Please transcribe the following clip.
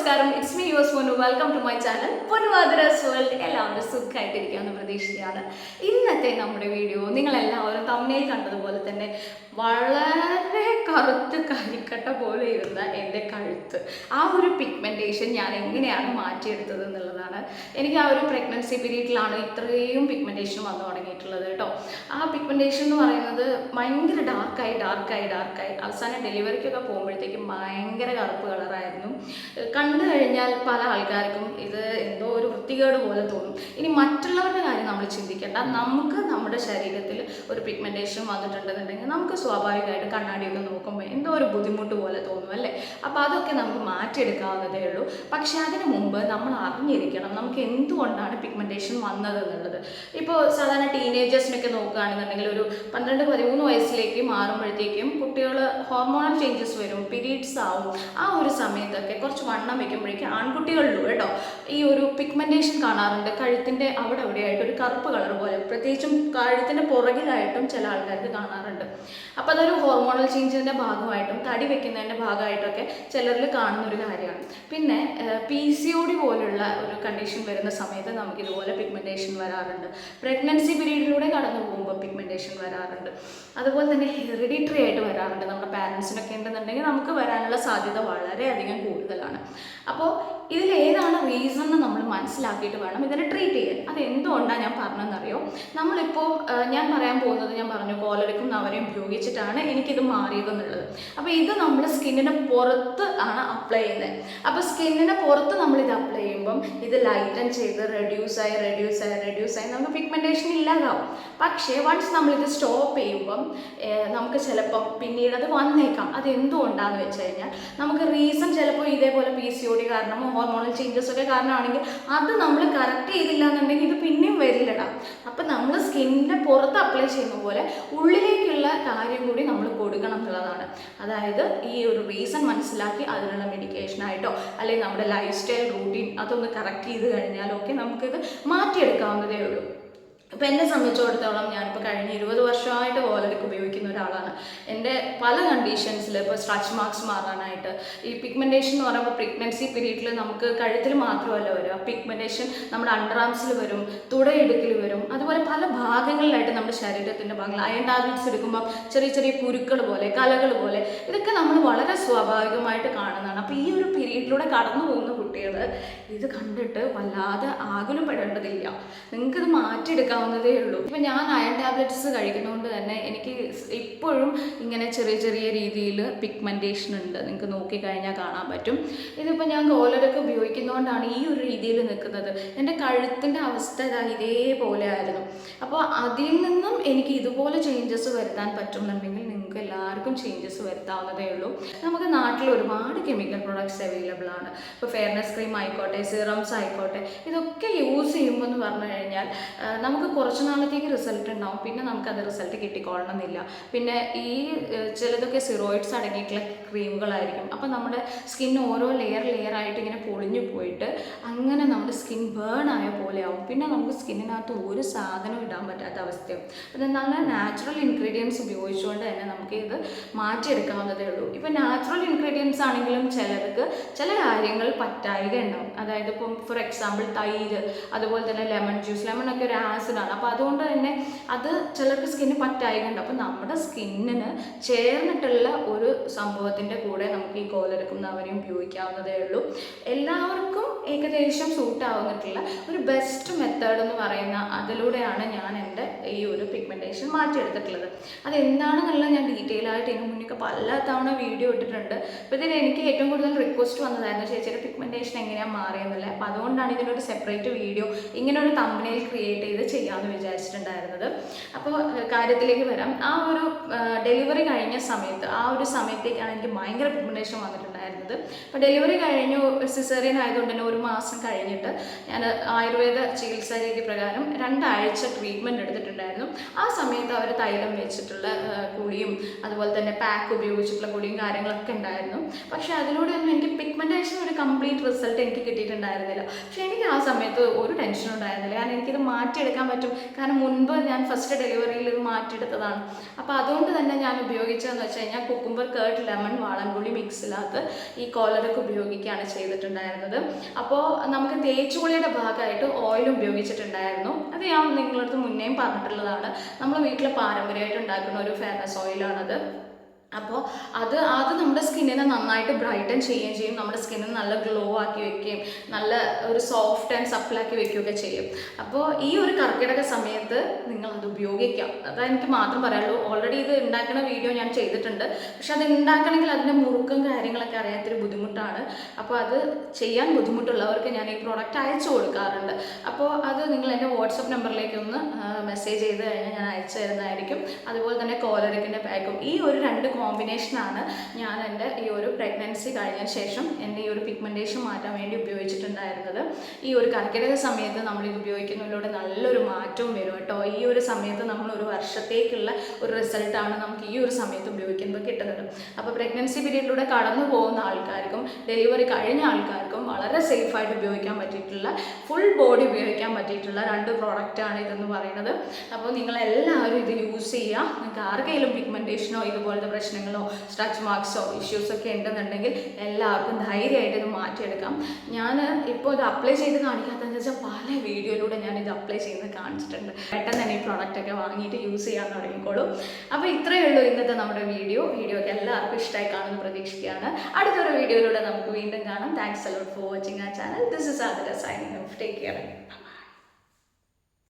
നമസ്കാരം. It's me yours Ponnu welcome to my channel പൊന്നുവാതിരസ് world എല്ലാവരും സുഖമായിട്ടിരിക്കാമെന്ന് പ്രതീക്ഷിക്കുകയാണ്. ഇന്നത്തെ നമ്മുടെ വീഡിയോ നിങ്ങളെല്ലാവരും തമ്മിൽ കണ്ടതുപോലെ തന്നെ വളരെ കറുത്ത് കരിക്കട്ട പോലെ ഇരുന്ന എന്റെ കഴുത്ത്. ആ ഒരു പിഗ്മെന്റേഷൻ ഞാൻ എങ്ങനെയാണ് മാറ്റിയെടുത്തത് എന്നുള്ളതാണ്. എനിക്ക് ആ ഒരു പ്രഗ്നൻസി പീരീഡിലാണ് ഇത്രയും പിഗ്മെന്റേഷൻ വന്നു തുടങ്ങിയിട്ടുള്ളത് കേട്ടോ. ആ പിഗ്മെന്റേഷൻ എന്ന് പറയുന്നത് ഭയങ്കര ഡാർക്കായി ഡാർക്കായി ഡാർക്കായി അവസാനം ഡെലിവറിക്കൊക്കെ പോകുമ്പോഴത്തേക്കും ഭയങ്കര കറുപ്പ് കളറായിരുന്നു കണ്ടു കഴിഞ്ഞാൽ പല ആൾക്കാർക്കും ഇത് എന്തോ ഒരു വൃത്തികേട് പോലെ തോന്നും. ഇനി മറ്റുള്ളവരുടെ കാര്യം നമ്മൾ ചിന്തിക്കേണ്ട. നമുക്ക് നമ്മുടെ ശരീരത്തിൽ ഒരു പിഗ്മെന്റേഷൻ വന്നിട്ടുണ്ടെന്നുണ്ടെങ്കിൽ നമുക്ക് സ്വാഭാവികമായിട്ട് കണ്ണാടിയൊക്കെ നോക്കുമ്പോൾ എന്തോ ഒരു ബുദ്ധിമുട്ട് പോലെ തോന്നും അല്ലേ? അപ്പോൾ അതൊക്കെ നമുക്ക് മാറ്റിയെടുക്കാവുന്നതേ ഉള്ളൂ. പക്ഷേ അതിന് മുമ്പ് നമ്മൾ അറിഞ്ഞിരിക്കണം നമുക്ക് എന്തുകൊണ്ടാണ് പിഗ്മെന്റേഷൻ വന്നത് എന്നുള്ളത്. ഇപ്പോൾ സാധാരണ ടീനേജേഴ്സിനൊക്കെ നോക്കുകയാണെന്നുണ്ടെങ്കിൽ ഒരു പന്ത്രണ്ട് പതിമൂന്ന് വയസ്സിലേക്ക് മാറുമ്പോഴത്തേക്കും കുട്ടികൾ ഹോർമോണൽ ചേഞ്ചസ് വരും പീരീഡ്സ് ആവും. ആ ഒരു സമയത്തൊക്കെ കുറച്ച് വണ്ണം വെക്കുമ്പോഴേക്കും ആൺകുട്ടികളിലും കേട്ടോ ഈ ഒരു പിഗ്മെന്റേഷൻ കാണാറുണ്ട്. കഴുത്തിന്റെ അവിടെ അവിടെയായിട്ട് ഒരു കറുപ്പ് കളർ പോലെ. പ്രത്യേകിച്ചും കഴുത്തിന്റെ പുറകിലായിട്ടും ചില ആൾക്കാർക്ക് കാണാറുണ്ട്. അപ്പോൾ അതൊരു ഹോർമോണൽ ചേഞ്ചിന്റെ ഭാഗമായിട്ടും തടി വെക്കുന്നതിന്റെ ഭാഗമായിട്ടൊക്കെ ചിലരിൽ കാണുന്ന ഒരു കാര്യമാണ്. പിന്നെ പി സി ഒ ഡി പോലുള്ള ഒരു കണ്ടീഷൻ വരുന്ന സമയത്ത് നമുക്ക് ഇതുപോലെ പിഗ്മെന്റേഷൻ വരാറുണ്ട്. പ്രഗ്നൻസി പീരീഡിലൂടെ കടന്നു പോകുമ്പോൾ പിഗ്മെന്റേഷൻ വരാറുണ്ട്. അതുപോലെ തന്നെ ഹെറിഡിറ്ററി ആയിട്ട് വരാറുണ്ട്. നമ്മുടെ പാരൻസിനൊക്കെ ഉണ്ടെന്നുണ്ടെങ്കിൽ നമുക്ക് വരാനുള്ള സാധ്യത വളരെയധികം കൂടുതലാണ്. അപ്പോൾ ഇതിലേതാണ് ഏതാണ് റീസൺ നമ്മൾ മനസ്സിലാക്കിയിട്ട് വേണം ഇതിനെ ട്രീറ്റ് ചെയ്യാൻ. അത് എന്തുകൊണ്ടാണ് ഞാൻ പറഞ്ഞതെന്നറിയോ? നമ്മളിപ്പോൾ ഞാൻ പറയാൻ പോകുന്നത് ഞാൻ പറഞ്ഞു കോലെടുക്കുന്ന നവരെയും ഉപയോഗിച്ചിട്ടാണ് എനിക്കിത് മാറിയതെന്നുള്ളത്. അപ്പോൾ ഇത് നമ്മൾ സ്കിന്നിന് പുറത്ത് ആണ് അപ്ലൈ ചെയ്യുന്നത്. അപ്പോൾ സ്കിന്നിന് പുറത്ത് നമ്മളിത് അപ്ലൈ ചെയ്യുമ്പം ഇത് ലൈറ്റൻ ചെയ്ത് റെഡ്യൂസായി റെഡ്യൂസ് ആയി റെഡ്യൂസ് ആയി നമുക്ക് പിഗ്മെന്റേഷൻ ഇല്ലാതാവും. പക്ഷേ വൺസ് നമ്മളിത് സ്റ്റോപ്പ് ചെയ്യുമ്പം നമുക്ക് ചിലപ്പം പിന്നീട് അത് വന്നേക്കാം. അത് എന്തുകൊണ്ടാണെന്ന് വെച്ച് കഴിഞ്ഞാൽ നമുക്ക് റീസൺ ചിലപ്പോൾ ഇതേപോലെ പി സി ഒ ഡി കാരണമോ ഹോർമോണൽ ചേഞ്ചസ് ഒക്കെ കാരണമാണെങ്കിൽ അത് നമ്മൾ കറക്റ്റ് ചെയ്തില്ല എന്നുണ്ടെങ്കിൽ ഇത് പിന്നെയും വരില്ലടാ. അപ്പം നമ്മൾ സ്കിന്നിന്റെ പുറത്ത് അപ്ലൈ ചെയ്യുന്ന പോലെ ഉള്ളിലേക്കുള്ള കാര്യം കൂടി നമ്മൾ കൊടുക്കണം എന്നുള്ളതാണ്. അതായത് ഈ ഒരു റീസൺ മനസ്സിലാക്കി അതിനുള്ള മെഡിക്കേഷനായിട്ടോ അല്ലെങ്കിൽ നമ്മുടെ ലൈഫ് സ്റ്റൈൽ റൂട്ടീൻ അതൊന്ന് കറക്റ്റ് ചെയ്ത് കഴിഞ്ഞാലൊക്കെ നമുക്കിത് മാറ്റിയെടുക്കാവുന്നതേ ഉള്ളൂ ഇപ്പം എന്നെ സംബന്ധിച്ചിടത്തോളം ഞാനിപ്പോൾ കഴിഞ്ഞ ഇരുപത് വർഷമായിട്ട് ഓലറിക്ക് ഉപയോഗിക്കുന്ന ഒരാളാണ്. എന്റെ പല കണ്ടീഷൻസിൽ ഇപ്പോൾ സ്ട്രച്ച് മാർക്സ് മാറാനായിട്ട് ഈ പിഗ്മെന്റേഷൻ എന്ന് പറയുമ്പോൾ പ്രഗ്നൻസി പീരീഡിൽ നമുക്ക് കഴുത്തിൽ മാത്രമല്ല വരിക. പിഗ്മെന്റേഷൻ നമ്മുടെ അണ്ടർആംസിൽ വരും തുടയെടുക്കിൽ വരും. അതുപോലെ പല ഭാഗങ്ങളിലായിട്ട് നമ്മുടെ ശരീരത്തിന്റെ ഭാഗങ്ങൾ അയൺ ടാബ്ലറ്റ്സ് എടുക്കുമ്പോൾ ചെറിയ ചെറിയ കുരുക്കൾ പോലെ കലകൾ പോലെ ഇതൊക്കെ നമ്മൾ വളരെ സ്വാഭാവികമായിട്ട് കാണുന്നതാണ്. അപ്പോൾ ഈ ഒരു പീരീഡിലൂടെ കടന്നു പോകുന്ന കുട്ടികൾ ഇത് കണ്ടിട്ട് വല്ലാതെ ആകുലപ്പെടേണ്ടതില്ല നിങ്ങൾക്കിത് മാറ്റിയെടുക്കാവുന്നതേ ഉള്ളൂ. ഇപ്പം ഞാൻ അയൺ ടാബ്ലറ്റ്സ് കഴിക്കുന്നതുകൊണ്ട് തന്നെ എനിക്ക് ഇപ്പോഴും ഇങ്ങനെ ചെറിയ ചെറിയ രീതിയിൽ പിഗ്മെന്റേഷൻ ഉണ്ട്. നിങ്ങൾക്ക് നോക്കിക്കഴിഞ്ഞാൽ കാണാൻ പറ്റും. ഇതിപ്പോൾ ഞാൻ ഗോലറൊക്കെ ഉപയോഗിക്കുന്നതുകൊണ്ടാണ് ഈ ഒരു രീതിയിൽ നിൽക്കുന്നത് എന്റെ കഴുത്തിന്റെ അവസ്ഥ ഇതാ ഇതേപോലെ ആയിരുന്നു. അപ്പോൾ അതിൽ നിന്നും എനിക്ക് ഇതുപോലെ ചേഞ്ചസ് വരുത്താൻ പറ്റുന്നുണ്ടെങ്കിൽ നിങ്ങൾക്ക് എല്ലാവർക്കും ചേഞ്ചസ് വരുത്താവുന്നതേ ഉള്ളൂ. നമുക്ക് നാട്ടിൽ ഒരുപാട് കെമിക്കൽ പ്രൊഡക്ട്സ് അവൈലബിൾ ആണ്. ഇപ്പോൾ ഫെയർനെസ് ക്രീം ആയിക്കോട്ടെ സിറംസ് ആയിക്കോട്ടെ ഇതൊക്കെ യൂസ് ചെയ്യുമ്പോൾ എന്ന് പറഞ്ഞു കഴിഞ്ഞാൽ നമുക്ക് കുറച്ച് നാളത്തേക്ക് റിസൾട്ട് ഉണ്ടാവും. പിന്നെ നമുക്ക് നമുക്കത് റിസൾട്ട് കിട്ടിക്കൊള്ളണമെന്നില്ല. പിന്നെ ഈ ചിലതൊക്കെ സിറോയിഡ്സ് അടങ്ങിയിട്ടുള്ള ക്രീമുകളായിരിക്കും അപ്പോൾ നമ്മുടെ സ്കിൻ ഓരോ ലെയർ ലെയർ ആയിട്ട് ഇങ്ങനെ പൊളിഞ്ഞു പോയിട്ട് അങ്ങനെ നമ്മുടെ സ്കിൻ ബേൺ ആയ പോലെ ആവും. പിന്നെ നമുക്ക് സ്കിന്നിനകത്ത് ഒരു സാധനം ഇടാൻ പറ്റാത്ത അവസ്ഥയാവും. അത് നല്ല നാച്ചുറൽ ഇൻഗ്രീഡിയൻസ് ഉപയോഗിച്ചുകൊണ്ട് തന്നെ നമുക്ക് ഇത് മാറ്റിയെടുക്കാവുന്നതേ ഉള്ളൂ. ഇപ്പോൾ നാച്ചുറൽ ഇൻഗ്രീഡിയൻസ് ആണെങ്കിലും ചിലർക്ക് ചില കാര്യങ്ങൾ പറ്റായിക ഉണ്ടാവും. അതായത് ഇപ്പം ഫോർ എക്സാമ്പിൾ തൈര് അതുപോലെ തന്നെ ലെമൺ ജ്യൂസ് ലെമൺ ഒക്കെ ഒരു ആസിഡാണ് അപ്പോൾ അതുകൊണ്ട് തന്നെ അത് ചിലർക്ക് സ്കിന്നിന് പറ്റായിക ഉണ്ടാവും. അപ്പോൾ നമ്മുടെ സ്കിന്നിന് ചേർന്നിട്ടുള്ള ഒരു സംഭവത്തിന്റെ കൂടെ നമുക്ക് ഈ കോലെടുക്കുന്ന അവരെയും ഉപയോഗിക്കാവുന്നതേ ഉള്ളൂ. എല്ലാവർക്കും ഏകദേശം സൂട്ട് ആവുന്നിട്ടുള്ള ഒരു ബെസ്റ്റ് മെത്തേഡ് എന്ന് പറയുന്ന അതിലൂടെയാണ് ഞാൻ എന്റെ ഈ ഒരു പിഗ്മെന്റേഷൻ മാറ്റിയെടുത്തിട്ടുള്ളത്. അത് എന്താണെന്നുള്ളത് ഞാൻ ഡീറ്റെയിൽ ആയിട്ട് ഇതിന് മുന്നേ പല തവണ വീഡിയോ ഇട്ടിട്ടുണ്ട്. അപ്പോൾ ഇതിന് എനിക്ക് ഏറ്റവും കൂടുതൽ റിക്വസ്റ്റ് വന്നതായിരുന്നു ചേച്ചിയുടെ പിഗ്മെന്റേഷൻ എങ്ങനെയാണ് മാറിയെന്നുള്ളത് അപ്പോൾ അതുകൊണ്ടാണ് ഇതിനൊരു സെപ്പറേറ്റ് വീഡിയോ ഇങ്ങനെ ഒരു തമ്പനയിൽ ക്രിയേറ്റ് ചെയ്ത് ചെയ്യാമെന്ന് വിചാരിച്ചിട്ടുണ്ടായിരുന്നത്. അപ്പോൾ കാര്യത്തിലേക്ക് വരാം. ആ ഒരു ഡെലിവറി കഴിഞ്ഞ സമയത്ത് ആ ഒരു സമയത്തേക്കാണ് എനിക്ക് ഭയങ്കര പിഗ്മെന്റേഷൻ വന്നിട്ടുണ്ടായിരുന്നത്. അപ്പോൾ ഡെലിവറി കഴിഞ്ഞു സിസേറിയൻ ആയതുകൊണ്ട് തന്നെ ഒരു മാസം കഴിഞ്ഞിട്ട് ഞാൻ ആയുർവേദ ചികിത്സാ രീതി പ്രകാരം രണ്ടാഴ്ച ട്രീറ്റ്മെന്റ് എടുത്തിട്ടുണ്ടായിരുന്നു. ആ സമയത്ത് അവർ തൈലം വെച്ചിട്ടുള്ള കുളിയും അതുപോലെ തന്നെ പാക്ക് ഉപയോഗിച്ചിട്ടുള്ള കുളിയും കാര്യങ്ങളൊക്കെ ഉണ്ടായിരുന്നു. പക്ഷെ അതിലൂടെ ഒന്നും എനിക്ക് ഒരു കംപ്ലീറ്റ് റിസൾട്ട് എനിക്ക് കിട്ടിയിട്ടുണ്ടായിരുന്നില്ല. പക്ഷേ എനിക്ക് ആ സമയത്ത് ഒരു ടെൻഷൻ ഉണ്ടായിരുന്നില്ല. കാരണം എനിക്കിത് മാറ്റിയെടുക്കാൻ പറ്റും. കാരണം മുൻപ് ഞാൻ ഫസ്റ്റ് ഡെലിവറിയിൽ ഇത് മാറ്റിയെടുത്തതാണ്. അപ്പോൾ അതുകൊണ്ട് തന്നെ ഞാൻ ഉപയോഗിച്ചതെന്ന് വെച്ച് കഴിഞ്ഞാൽ കുക്കുംബർ കേട്ട് ലെമൺ വാളൻപുളി മിക്സിലകത്ത് ഈ കോലറൊക്കെ ഉപയോഗിക്കുകയാണ് ചെയ്തിട്ടുണ്ടായിരുന്നത്. അപ്പോൾ നമുക്ക് തേച്ചുകുളിയുടെ ഭാഗമായിട്ട് ഓയിൽ ഉപയോഗിച്ചിട്ടുണ്ടായിരുന്നു. അത് ഞാൻ നിങ്ങളടുത്ത് മുന്നേയും പറഞ്ഞിട്ടുള്ളതാണ്. നമ്മൾ വീട്ടിൽ പാരമ്പര്യമായിട്ട് ഉണ്ടാക്കുന്ന ഒരു ഫെയർനെസ് ഓയിലാണത് അപ്പോൾ അത് അത് നമ്മുടെ സ്കിന്നിനെ നന്നായിട്ട് ബ്രൈറ്റൻ ചെയ്യുകയും ചെയ്യും. നമ്മുടെ സ്കിന്നിന് നല്ല ഗ്ലോ ആക്കി വെക്കുകയും നല്ല ഒരു സോഫ്റ്റ് ആൻഡ് സപ്പിളാക്കി വെക്കുകയൊക്കെ ചെയ്യും. അപ്പോൾ ഈ ഒരു കർക്കിടക സമയത്ത് നിങ്ങൾ അത് ഉപയോഗിക്കാം. അതാ എനിക്ക് മാത്രം പറയാനുള്ളൂ. ഓൾറെഡി ഇത് ഉണ്ടാക്കുന്ന വീഡിയോ ഞാൻ ചെയ്തിട്ടുണ്ട്. പക്ഷെ അത് ഉണ്ടാക്കണമെങ്കിൽ അതിന്റെ മുറുക്കും കാര്യങ്ങളൊക്കെ അറിയാത്തൊരു ബുദ്ധിമുട്ടാണ്. അപ്പോൾ അത് ചെയ്യാൻ ബുദ്ധിമുട്ടുള്ളവർക്ക് ഞാൻ ഈ പ്രോഡക്റ്റ് അയച്ചു കൊടുക്കാറുണ്ട്. അപ്പോൾ അത് നിങ്ങൾ എന്റെ വാട്സപ്പ് നമ്പറിലേക്ക് ഒന്ന് മെസ്സേജ് ചെയ്ത് കഴിഞ്ഞാൽ ഞാൻ അയച്ചു തരുന്നതായിരിക്കും. അതുപോലെ തന്നെ കോലറിക്കിന്റെ പാക്കും ഈ ഒരു രണ്ട് കോമ്പിനേഷനാണ് ഞാൻ എന്റെ ഈ ഒരു പ്രഗ്നൻസി കഴിഞ്ഞ ശേഷം എന്റെ ഈ ഒരു പിഗ്മെന്റേഷൻ മാറ്റാൻ വേണ്ടി ഉപയോഗിച്ചിട്ടുണ്ടായിരുന്നത്. ഈ ഒരു കർക്കിടക സമയത്ത് നമ്മൾ ഇത് ഉപയോഗിക്കുന്നതിലൂടെ നല്ലൊരു മാറ്റവും വരും കേട്ടോ. ഈ ഒരു സമയത്ത് നമ്മൾ ഒരു വർഷത്തേക്കുള്ള ഒരു റിസൾട്ടാണ് നമുക്ക് ഈ ഒരു സമയത്ത് ഉപയോഗിക്കുമ്പോൾ കിട്ടുന്നത്. അപ്പോൾ പ്രഗ്നൻസി പീരീഡിലൂടെ കടന്നു പോകുന്ന ആൾക്കാർക്കും ഡെലിവറി കഴിഞ്ഞ ആൾക്കാർക്കും വളരെ സേഫായിട്ട് ഉപയോഗിക്കാൻ പറ്റിയിട്ടുള്ള ഫുൾ ബോഡി ഉപയോഗിക്കാൻ പറ്റിയിട്ടുള്ള രണ്ട് പ്രോഡക്റ്റാണ് ഇതെന്ന് പറയുന്നത്. അപ്പോൾ നിങ്ങളെല്ലാവരും ഇത് യൂസ് ചെയ്യുക. നിങ്ങൾക്ക് ആർക്കെങ്കിലും പിഗ്മെന്റേഷനോ ഇതുപോലത്തെ പ്രശ്നങ്ങളോ സ്ട്രച്ച് മാർക്സോ ഇഷ്യൂസൊക്കെ ഉണ്ടെന്നുണ്ടെങ്കിൽ എല്ലാവർക്കും ധൈര്യമായിട്ട് ഇത് മാറ്റിയെടുക്കാം. ഞാൻ ഇപ്പോൾ ഇത് അപ്ലൈ ചെയ്ത് കാണിക്കാത്തതെന്ന് വെച്ചാൽ പല വീഡിയോയിലൂടെ ഞാൻ ഇത് അപ്ലൈ ചെയ്യുന്നത് കാണിച്ചിട്ടുണ്ട്. പെട്ടെന്ന് തന്നെ ഈ പ്രോഡക്റ്റൊക്കെ വാങ്ങിയിട്ട് യൂസ് ചെയ്യാൻ തുടങ്ങിക്കോളും. അപ്പോൾ ഇത്രയേ ഉള്ളൂ ഇന്നത്തെ നമ്മുടെ വീഡിയോ. വീഡിയോ ഒക്കെ എല്ലാവർക്കും ഇഷ്ടമായി കാണുമെന്ന് പ്രതീക്ഷിക്കുകയാണ്. അടുത്തൊരു വീഡിയോയിലൂടെ നമുക്ക് വീണ്ടും കാണാം. Thanks a lot for watching ആ channel this is Adara signing off take care